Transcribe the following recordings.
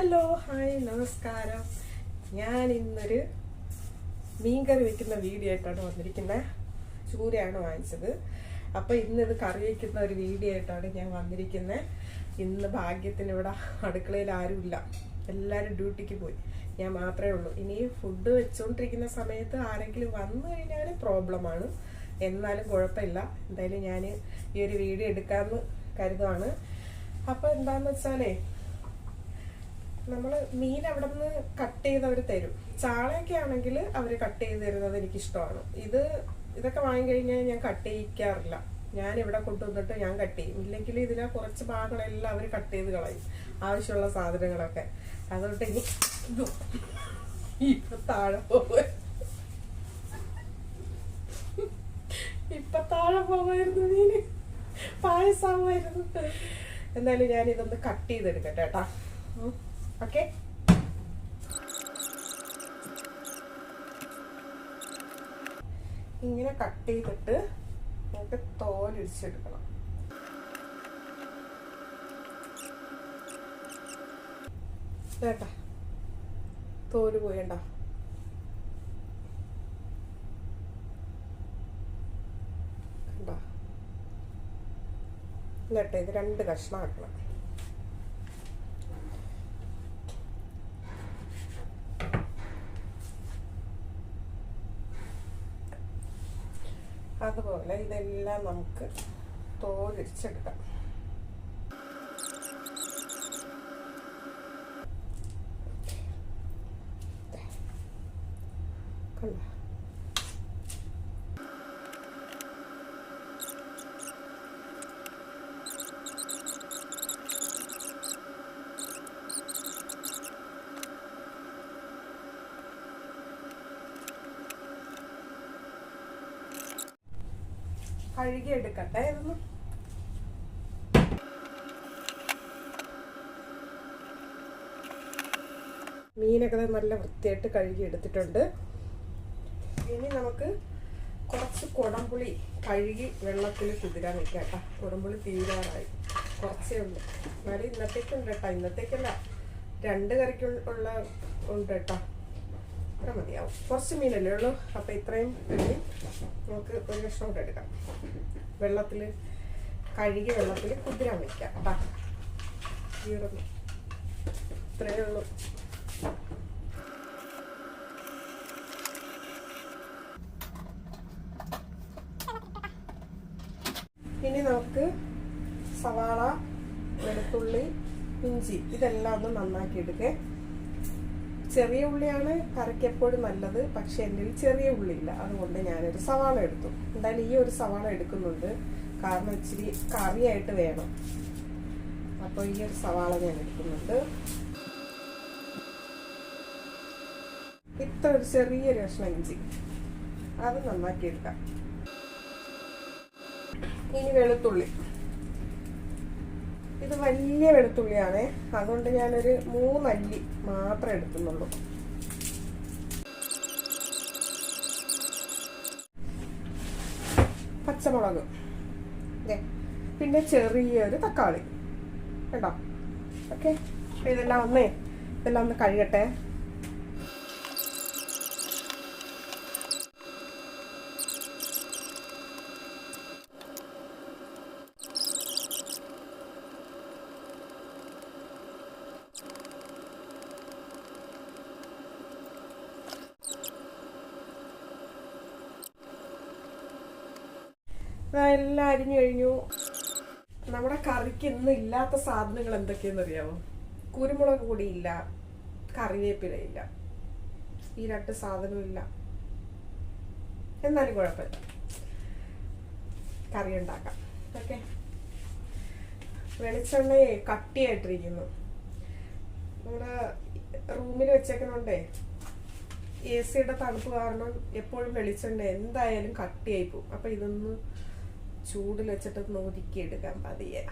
Hello hi നമസ്കാരം. ഞാൻ ഇന്നൊരു മീൻകറി വെക്കുന്ന വീഡിയോ ആയിട്ടാണ് വന്നിരിക്കുന്നത് ചൂരയാണ് വാങ്ങിച്ചത്. അപ്പോൾ ഇന്നിത് കറി വയ്ക്കുന്ന ഒരു വീഡിയോ ആയിട്ടാണ് ഞാൻ വന്നിരിക്കുന്നത് ഇന്ന് ഭാഗ്യത്തിന് ഇവിടെ അടുക്കളയിൽ ആരുമില്ല എല്ലാവരും ഡ്യൂട്ടിക്ക് പോയി. ഞാൻ മാത്രമേ ഉള്ളൂ. ഇനി ഫുഡ് വെച്ചുകൊണ്ടിരിക്കുന്ന സമയത്ത് ആരെങ്കിലും വന്നു കഴിഞ്ഞാൽ പ്രോബ്ലമാണ് എന്നാലും കുഴപ്പമില്ല. എന്തായാലും ഞാൻ ഈ ഒരു വീഡിയോ എടുക്കാമെന്ന് കരുതുവാണ്. അപ്പോൾ എന്താണെന്ന് വെച്ചാലേ നമ്മൾ മീൻ അവിടെ നിന്ന് കട്ട് ചെയ്ത് അവർ തരും. ചാളയൊക്കെ ആണെങ്കിൽ അവർ കട്ട് ചെയ്ത് തരുന്നത് എനിക്കിഷ്ടമാണ് ഇത് ഇതൊക്കെ വാങ്ങിക്കഴിഞ്ഞാൽ ഞാൻ കട്ട് ചെയ്യിക്കാറില്ല. ഞാൻ ഇവിടെ കൊണ്ടുവന്നിട്ട് ഞാൻ കട്ട് ചെയ്യും. ഇല്ലെങ്കിൽ ഇതിനെ കുറച്ച് ഭാഗങ്ങളെല്ലാം അവർ കട്ട് ചെയ്ത് കളയും. ആവശ്യമുള്ള സാധനങ്ങളൊക്കെ. അതുകൊണ്ട് ഇനി ഇപ്പൊ താഴെ പോവുക ഇപ്പൊ താഴെ പോവായിരുന്നു മീന്. പായസമായിരുന്നു എന്തായാലും ഞാൻ ഇതൊന്ന് കട്ട് ചെയ്തെടുക്കട്ടെ കേട്ടാ. ഓക്കെ ഇങ്ങനെ കട്ട് ചെയ്തിട്ട് നമുക്ക് തോലിടിച്ചെടുക്കണം കേട്ടാ തോൽ പോയണ്ട? കണ്ടോ? ഇത് രണ്ട് കഷ്ണമാക്കണം അതുപോലെ ഇതെല്ലാം നമുക്ക് തോലിടിച്ചെടുക്കാം കണ്ടോ കഴുകി എടുക്കട്ടെ ഇതൊന്ന് മീനൊക്കെ നല്ല വൃത്തിയായിട്ട് കഴുകി എടുത്തിട്ടുണ്ട് ഇനി നമുക്ക് കുറച്ച് കുടംപുളി കഴുകി വെള്ളത്തിൽ കുതിരാൻ വെക്കാം കേട്ടോ. കുടംപുളി തീരാറായി. കുറച്ചേ ഉള്ളൂ. എന്നാലും ഇന്നത്തേക്കുണ്ട് കേട്ടോ. ഇന്നത്തേക്കല്ല രണ്ട് കറിക്കുള്ള ഉണ്ട് കേട്ടോ. ഇത്ര മതിയാവും. കുറച്ച് മീനല്ലേ ഉള്ളൂ? അപ്പം ഇത്രയും മീൻ നമുക്ക് ഒരു കഷ്ണം കൂടെ എടുക്കാം. വെള്ളത്തിൽ കഴുകി വെള്ളത്തിൽ കുതിരാൻ വയ്ക്കാം കേട്ടോ ഇത്രയേ ഉള്ളൂ. ഇനി നമുക്ക് സവാള വെളുത്തുള്ളി ഇഞ്ചി ഇതെല്ലാം ഒന്ന് നന്നാക്കി എടുക്കേ. ചെറിയ ഉള്ളിയാണ് കറിക്കെപ്പോഴും നല്ലത്. പക്ഷെ എന്റെ ചെറിയ ഉള്ളിയില്ല. അതുകൊണ്ട് ഞാനൊരു സവാള എടുത്തു. എന്തായാലും ഈ ഒരു സവാള എടുക്കുന്നുണ്ട്. കാരണം ഇച്ചിരി കറിയായിട്ട് വേണം. അപ്പോൾ ഈ ഒരു സവാള ഞാൻ എടുക്കുന്നുണ്ട്. ഇത്ര ഒരു ചെറിയൊരു കഷ്ണം ഇഞ്ചി. അത് നന്നാക്കി എടുക്കാം. ഇനി വെളുത്തുള്ളി. ഇത് വലിയ വെളുത്തുള്ളിയാണ്. അതുകൊണ്ട് ഞാനൊരു മൂന്നല്ലി മാത്രമേ എടുക്കുന്നുള്ളൂ. പച്ചമുളക്. പിന്നെ ചെറിയൊരു തക്കാളി. കേട്ടോ ഓക്കെ. ഇതെല്ലാം ഒന്നേ ഇതെല്ലാം ഒന്ന് കഴുകട്ടെ. എല്ലാം അരിഞ്ഞു കഴിഞ്ഞു. നമ്മുടെ കറിക്ക് ഇന്ന് ഇല്ലാത്ത സാധനങ്ങൾ എന്തൊക്കെയെന്ന് അറിയാമോ കുരുമുളക് കൂടി ഇല്ല കറിവേപ്പില ഇല്ല. ഈ രണ്ട് സാധനവും ഇല്ല. എന്നാലും കുഴപ്പമില്ല. കറി ഉണ്ടാക്കാം. ഓക്കെ. വെളിച്ചെണ്ണയെ കട്ടിയായിട്ടിരിക്കുന്നു. നമ്മുടെ റൂമിൽ വെച്ചേക്കണോണ്ടേ എ സിയുടെ തണുപ്പ് കാരണം എപ്പോഴും വെളിച്ചെണ്ണ എന്തായാലും കട്ടിയായി പോകും. അപ്പൊ ഇതൊന്ന് ചൂടിൽ വെച്ചിട്ട് ഒന്ന് എടുക്കാൻ പതിയെ.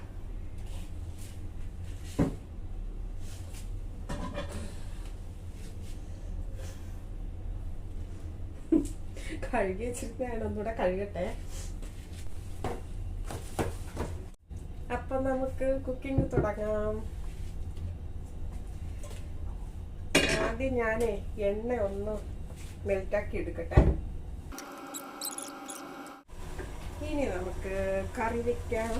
കഴുകി വെച്ചിരുന്നതാണ് ഒന്നുകൂടെ കഴുകട്ടെ. അപ്പൊ നമുക്ക് കുക്കിംഗ് തുടങ്ങാം. ആദ്യം ഞാനേ എണ്ണ ഒന്ന് മെൽറ്റാക്കി എടുക്കട്ടെ. ഇനി നമുക്ക് കറി വെക്കാം.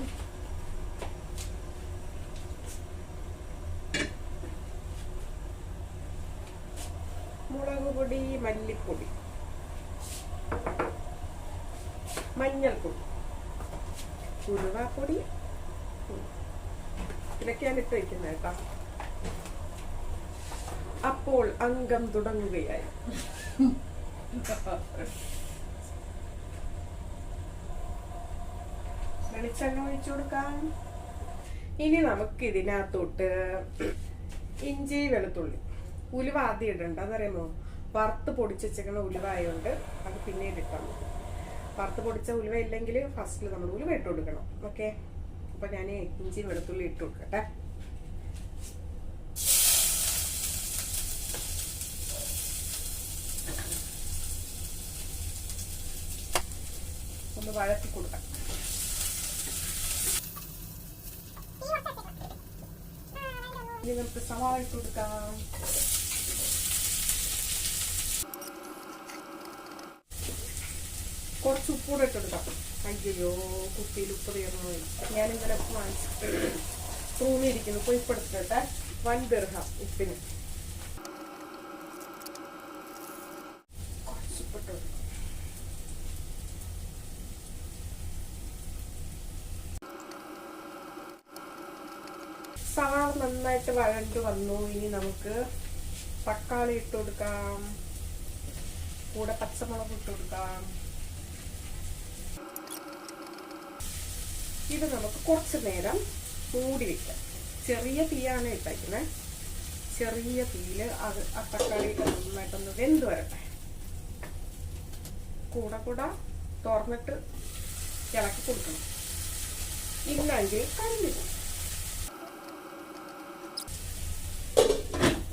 മുളക് പൊടി മല്ലിപ്പൊടി മഞ്ഞൾപ്പൊടി ഉരുവാപ്പൊടി ഇതൊക്കെയാണ് ഇട്ട് വയ്ക്കുന്നത് കേട്ടോ. അപ്പോൾ അംഗം തുടങ്ങുകയായി. വെളിച്ചെണ്ണ ഒഴിച്ചു കൊടുക്കാം ഇനി നമുക്ക് ഇതിനകത്തോട്ട് ഇഞ്ചി വെളുത്തുള്ളി. ഉലുവ ആദ്യം ഇടണ്ട. അതറിയാമോ വറുത്ത് പൊടിച്ച് വെച്ചേക്കണ ഉലുവ ആയതുകൊണ്ട് അത് പിന്നീട് ഇട്ടാൽ മതി. വറുത്ത് പൊടിച്ച ഉലുവ ഇല്ലെങ്കിൽ ഫസ്റ്റിൽ നമ്മൾ ഉലുവ ഇട്ട് കൊടുക്കണം. ഓക്കെ? അപ്പൊ ഞാൻ ഇഞ്ചി വെളുത്തുള്ളി ഇട്ട് കൊടുക്കട്ടെ. ഒന്ന് വഴറ്റി കൊടുക്കാം. ഇനി നമുക്ക് സവാള കൊടുക്കാം. കുറച്ച് ഉപ്പൂടെ ഇട്ട് കൊടുക്കാം. അയ്യോ കുപ്പിയിൽ ഉപ്പ് തീർന്നു ഞാൻ ഇന്നലെ വാങ്ങിച്ചു തൂങ്ങിയിരിക്കുന്നു. പോയി ഇപ്പൊ എടുത്തിട്ട് വൻ ദീർഘം ഉപ്പിന് കുറച്ച് ഉപ്പിട്ട് കൊടുക്കാം സവാള നന്നായിട്ട് വഴണ്ട് വന്നു. ഇനി നമുക്ക് തക്കാളി ഇട്ട് കൊടുക്കാം. കൂടെ പച്ചമുളക് ഇട്ട് കൊടുക്കാം. ഇത് നമുക്ക് കുറച്ച് നേരം മൂടി വെക്കാം. ചെറിയ തീയാണ് ഇട്ടേക്കുന്നത് ചെറിയ തീയിൽ അത് ആ തക്കാളിയൊക്കെ നന്നായിട്ടൊന്ന് വെന്ത് വരട്ടെ. കൂടെ കൂടെ തുറന്നിട്ട് ഇളക്കി കൊടുക്കണം. ഇല്ലെങ്കിൽ കരിഞ്ഞു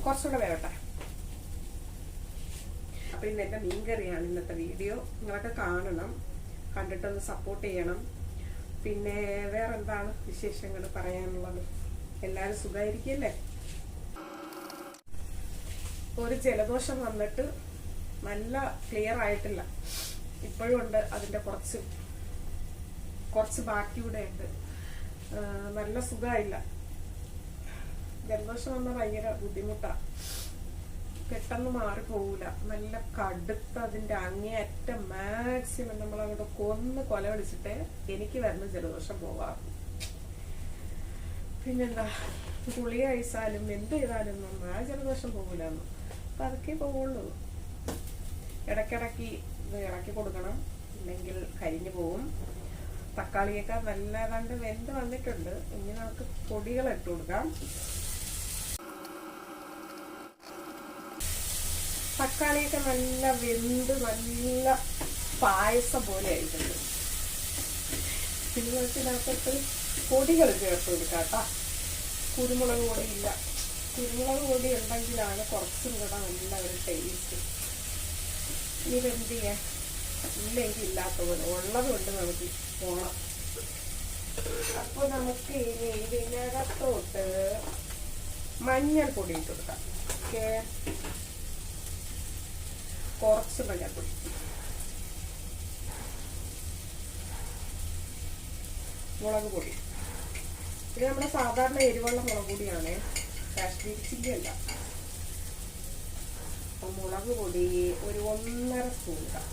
കുറച്ചുകൂടെ വേവട്ടെ അപ്പൊ ഇന്ന് എന്റെ മീൻകറിയാണ് ഇന്നത്തെ വീഡിയോ. നിങ്ങളൊക്കെ കാണണം കണ്ടിട്ടൊന്ന് സപ്പോർട്ട് ചെയ്യണം. പിന്നെ വേറെ എന്താണ് വിശേഷങ്ങൾ പറയാനുള്ളത്? എല്ലാവരും സുഖമായിരിക്കല്ലേ? ഒരു ജലദോഷം വന്നിട്ട് നല്ല ക്ലിയർ ആയിട്ടില്ല. ഇപ്പോഴും ഉണ്ട് അതിന്റെ കുറച്ച് കുറച്ച് ബാക്കിയൂടെ ഉണ്ട് നല്ല സുഖമായില്ല. ജലദോഷം വന്നാൽ ഭയങ്കര ബുദ്ധിമുട്ടാ. പെട്ടെന്ന് മാറിപ്പോകൂല നല്ല കടുത്ത അതിന്റെ അങ്ങേയറ്റം മാക്സിമം നമ്മൾ അവിടെ കൊന്ന് കൊല വിളിച്ചിട്ട് എനിക്ക് വരുന്ന ജലദോഷം പോവാറ് പിന്നെന്താ? ഗുളിക കഴിച്ചാലും എന്ത് ചെയ്താലും ഒന്നും ആ ജലദോഷം പോകൂലെന്ന് അതൊക്കെ പോവുള്ളൂ. ഇടയ്ക്കിടയ്ക്ക് ഇത് ഇറക്കി കൊടുക്കണം. ഇല്ലെങ്കിൽ കരിഞ്ഞു പോവും. തക്കാളിയൊക്കെ നല്ല രണ്ട് വെന്ത് വന്നിട്ടുണ്ട്. ഇനി നമുക്ക് പൊടികൾ ഇട്ട് കൊടുക്കാം. തക്കാളിയൊക്കെ നല്ല വെന്ത് നല്ല പായസം പോലെ ആയിട്ടുണ്ട്. പിന്നെ നമുക്ക് ഇതിനകത്തോട്ട് പൊടികൾ ചേർത്ത് കൊടുക്കാം കുരുമുളക് പൊടി ഇല്ല കുരുമുളക് പൊടി ഉണ്ടെങ്കിലാണ് കുറച്ചും കൂടെ നല്ല ഒരു ടേസ്റ്റ് ഇനി എന്ത് ചെയ്യാൻ ഇല്ലെങ്കിൽ ഇല്ലാത്ത പോലെ. ഉള്ളത് കൊണ്ട് നമുക്ക് പോണം. അപ്പൊ നമുക്ക് ഇനി ഇതിനകത്തോട്ട് മഞ്ഞൾപ്പൊടി ഇട്ട് കൊടുക്കാം. കുറച്ച് മഞ്ഞൾപ്പൊടി മുളക് പൊടി. ഇത് നമ്മുടെ സാധാരണ എരിവുള്ള മുളക് പൊടിയാണ്. കാശ്മീരി ചില്ലി അല്ല. അപ്പൊ മുളക് പൊടി ഒരു ഒന്നര സ്പൂൺ ഇടാം.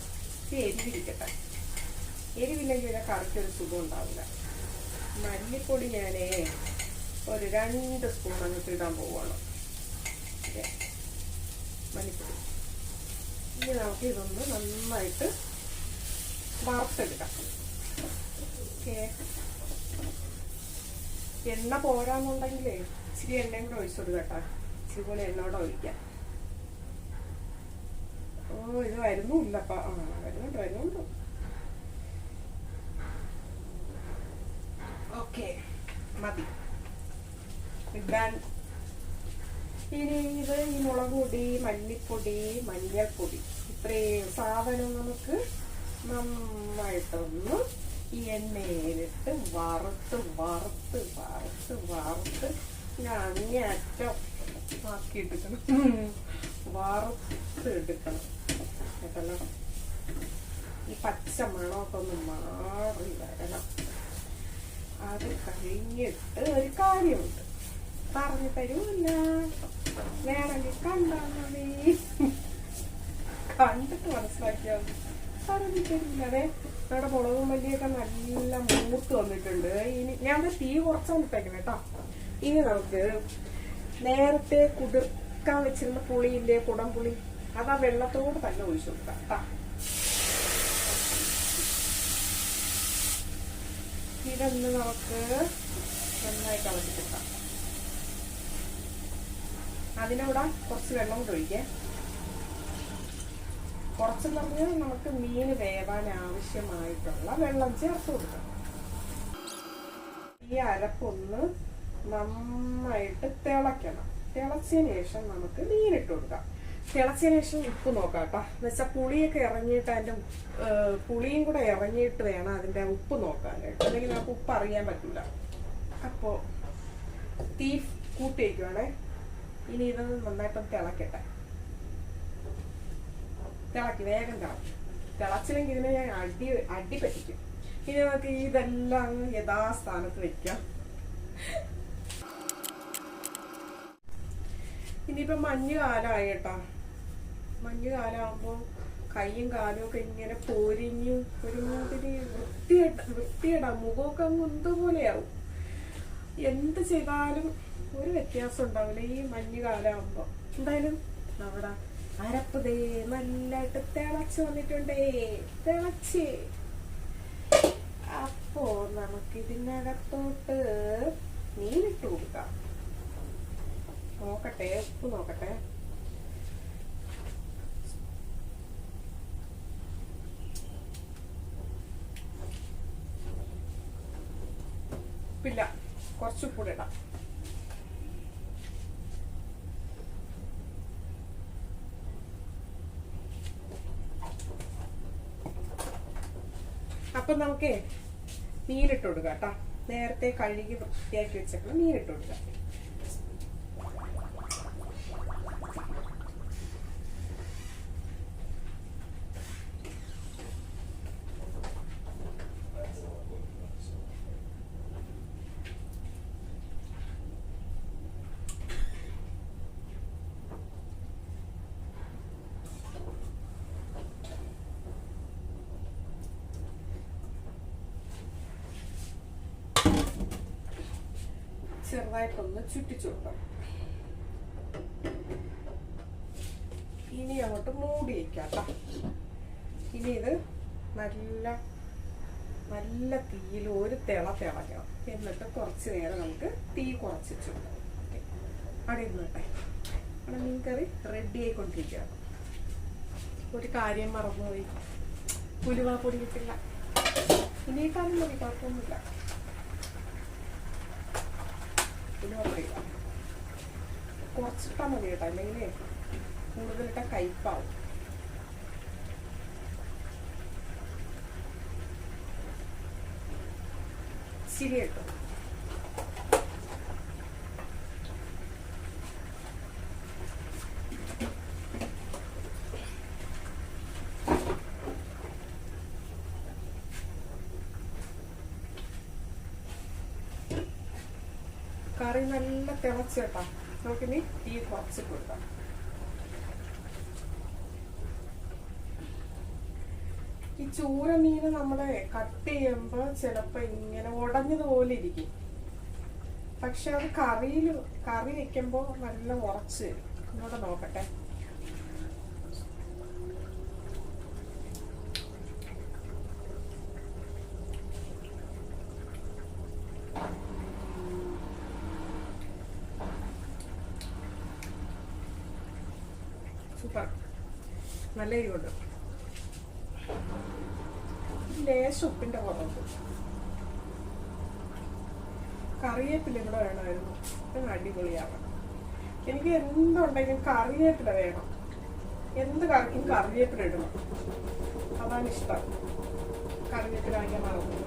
എരിവിരിക്കട്ടെ. എരിവില്ലെങ്കിൽ ഇതിനെ കറിക്ക് ഒരു സുഖം ഉണ്ടാവില്ല. മല്ലിപ്പൊടി ഞാൻ ഒരു രണ്ട് സ്പൂൺ അങ്ങോട്ട് ഇടാൻ പോവുകയാണ്. മല്ലിപ്പൊടി. ഇനി നമുക്ക് ഇതൊന്ന് നന്നായിട്ട് വറുത്തെടുക്കാം. ഓക്കെ. എണ്ണ പോരാന്നുണ്ടെങ്കിലേ ഇച്ചിരി എണ്ണയും കൂടെ ഒഴിച്ചു കൊടുക്കട്ടെ ഇച്ചിരി കൂടെ എണ്ണ കൂടെ ഒഴിക്കാം. ഓ ഇത് വരുന്നുമില്ലപ്പ ആ വരുന്നുണ്ട് വരുന്നുണ്ട്. ഓക്കെ. മതി. ഇടാൻ ഇനി ഇത് ഈ മുളക് പൊടി മല്ലിപ്പൊടി മഞ്ഞൾപ്പൊടി. ഇത്രയും സാധനം നമുക്ക് നന്നായിട്ടൊന്ന് ഈ എണ്ണയിലിട്ട് വറുത്ത് വറുത്ത് വറുത്ത് വറുത്ത് ഞാൻ അങ്ങേയറ്റം ആക്കിയിട്ടിട്ടുണ്ട് വറുത്ത് എടുക്കണം. കേട്ടല്ലോ? ഈ പച്ച മണമൊക്കെ ഒന്ന് മാറി വരണം. അത് കഴിഞ്ഞിട്ട് ഒരു കാര്യമുണ്ട്. പറഞ്ഞു തരൂല്ല. വേണമെങ്കിൽ കണ്ടാ മതി. കണ്ടിട്ട് മനസ്സിലാക്കിയാൽ തരില്ലേ നമ്മുടെ മുളകും മല്ലിയൊക്കെ നല്ല മൂത്ത് വന്നിട്ടുണ്ട്. ഇനി ഞാൻ തീ കുറച്ചാണ് ഇട്ടേക്കണം കേട്ടോ ഇനി നമുക്ക് നേരത്തെ കുതിർക്കാൻ വെച്ചിരുന്ന പുളിയില്ലേ കുടംപുളി അത് ആ വെള്ളത്തോട് തന്നെ ഒഴിച്ചു കൊടുക്കാം കേട്ടോ ഇതൊന്ന് നമുക്ക് നന്നായിട്ട് ഇളക്കിട്ടെടുക്കാം അതിനവിടെ കുറച്ച് വെള്ളം കൂടെ ഒഴിക്കേ. കുറച്ചെന്ന് പറഞ്ഞാൽ നമുക്ക് മീൻ വേവാൻ ആവശ്യമായിട്ടുള്ള വെള്ളം ചേർത്ത് കൊടുക്കണം. ഈ അരപ്പൊന്ന് നന്നായിട്ട് തിളയ്ക്കണം. തിളച്ചതിന് ശേഷം നമുക്ക് മീനിട്ട് കൊടുക്കാം. തിളച്ചതിന് ശേഷം ഉപ്പ് നോക്കാം കേട്ടോ. എന്ന് വെച്ചാൽ പുളിയൊക്കെ ഇറങ്ങിയിട്ട് അതിന്റെ പുളിയും കൂടെ ഇറങ്ങിയിട്ട് വേണം അതിന്റെ ഉപ്പ് നോക്കാനായിട്ട്. അല്ലെങ്കിൽ നമുക്ക് ഉപ്പ് അറിയാൻ പറ്റില്ല അപ്പോൾ തീ കൂട്ടി വയ്ക്കുവാണേ. ഇനി ഇതൊന്ന് നന്നായിട്ടൊന്ന് തിളക്കട്ടെ. തിളക്കി വേഗം തിളക്കി തിളച്ചില്ലെങ്കിൽ ഇതിനെ ഞാൻ അടി അടി പറ്റിക്കും. ഇനി നമുക്ക് ഇതെല്ലാം യഥാസ്ഥാനത്ത് വെക്കാം. ഇനിയിപ്പോ മഞ്ഞ് കാലമായി കേട്ടോ. മഞ്ഞ് കാലമാകുമ്പോൾ കൈയും കാലും ഒക്കെ ഇങ്ങനെ പൊരിഞ്ഞു ഒരുമാതിരി വൃത്തിയേട്ട വൃത്തിയേടാ മുഖമൊക്കെ അങ്ങ് എന്തുപോലെയാവും എന്ത് ചെയ്താലും ഒരു വ്യത്യാസം ഉണ്ടാവില്ല ഈ മഞ്ഞ് കാലമാകുമ്പോൾ എന്തായാലും നമ്മുടെ അരപ്പ് ദേ നല്ലതായിട്ട് തിളച്ച് വന്നിട്ടുണ്ടേ. തിളച്ച്. അപ്പോ നമുക്ക് ഇതിനകത്തോട്ട് മീനിട്ട് കൊടുക്കാം. നോക്കട്ടെ ഉപ്പ് നോക്കട്ടെ. ഉപ്പില്ല. കുറച്ച് അപ്പൊ നമുക്ക് മീനിട്ട് കൊടുക്കാം കേട്ടോ. നേരത്തെ കഴുകി വൃത്തിയാക്കി വെച്ചേക്കണം മീനിട്ട് കൊടുക്കാം. ചെറുതായിട്ടൊന്ന് ചുറ്റിച്ചു കൊടുക്കാം ഇനി അങ്ങോട്ട് മൂടി വയ്ക്കാം. ഇനി ഇത് നല്ല നല്ല തീയിൽ ഒരു തിള തിളക്കണം. എന്നിട്ട് കുറച്ച് നേരം നമുക്ക് തീ കുറച്ച് വെച്ച് കൊടുക്കാം ഓക്കേ. അവിടെ ഇരുന്നോട്ടെ അവിടെ മീൻ കറി റെഡി ആയിക്കൊണ്ടിരിക്കുകയാണ്. ഒരു കാര്യം മറന്നുപോയി. ഉലുവാ പൊടി കിട്ടില്ല ഇനിയിട്ടാലും മതി കുഴപ്പമൊന്നുമില്ല. ഉലുവപ്പൊടി ഇടാം കുറച്ചിട്ടാൽ മതി കേട്ടോ അല്ലെങ്കിൽ കൂടുതലിട്ട കയ്പാവും ശരി കേട്ടോ കറി നല്ല തിളച്ച് കേട്ടോ. നമുക്കിനി തീ കുറച്ച് കൊടുക്കാം. ഈ ചൂര മീന് നമ്മൾ കട്ട് ചെയ്യുമ്പോൾ ചിലപ്പോ ഇങ്ങനെ ഉടഞ്ഞതുപോലെ ഇരിക്കും. പക്ഷെ അത് കറിയിൽ കറി വെക്കുമ്പോ നല്ല ഉറച്ച് ഇങ്ങോട്ട് നോക്കട്ടെ. ലേശം ഉപ്പിന്റെ കുറവ് കറിവേപ്പില കൂടെ വേണമായിരുന്നു. ഇത് അടിപൊളിയാവണം എനിക്ക് എന്തുണ്ടെങ്കിലും കറിവേപ്പില വേണം. എന്ത് കറിക്കും കറിവേപ്പില ഇടണം. അതാണ് ഇഷ്ടം. കറിവേപ്പില വാങ്ങിക്കാൻ മറന്നു.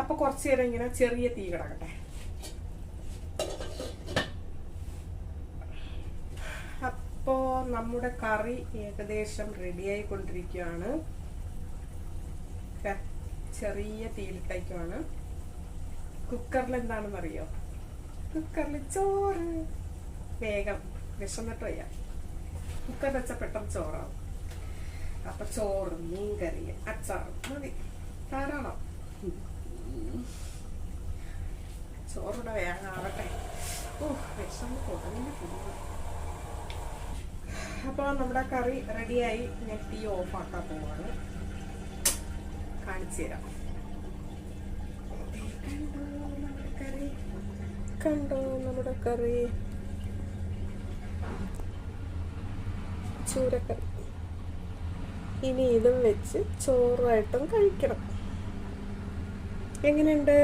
അപ്പൊ കുറച്ചു നേരം ഇങ്ങനെ ചെറിയ തീ കിടക്കട്ടെ അപ്പോ നമ്മുടെ കറി ഏകദേശം റെഡിയായി കൊണ്ടിരിക്കുകയാണ് ചെറിയ തീലിട്ടേക്കുമാണ് കുക്കറിൽ എന്താണെന്ന് അറിയോ കുക്കറിൽ ചോറ്. വേഗം വിശന്നിട്ട് വയ്യ കുക്കർ വെച്ച പെട്ടെന്ന് ചോറാവും. അപ്പൊ ചോറ് മീൻകറി അച്ചാറും മതി. ധാരാളം. ചോറിവിടെ വേഗം ആവട്ടെ. ഓ വിഷം തുടങ്ങി അപ്പോൾ നമ്മുടെ കറി റെഡിയായി. ഞാൻ തീ ഓഫ് ആക്കാൻ പോവാണ്. കാണിച്ചു തരാം. കറി? കണ്ടോ നമ്മുടെ കറി? ചൂരക്കറി. ഇനി ഇതും വെച്ച് ചോറുമായിട്ടും കഴിക്കണം. എങ്ങനെയുണ്ട്?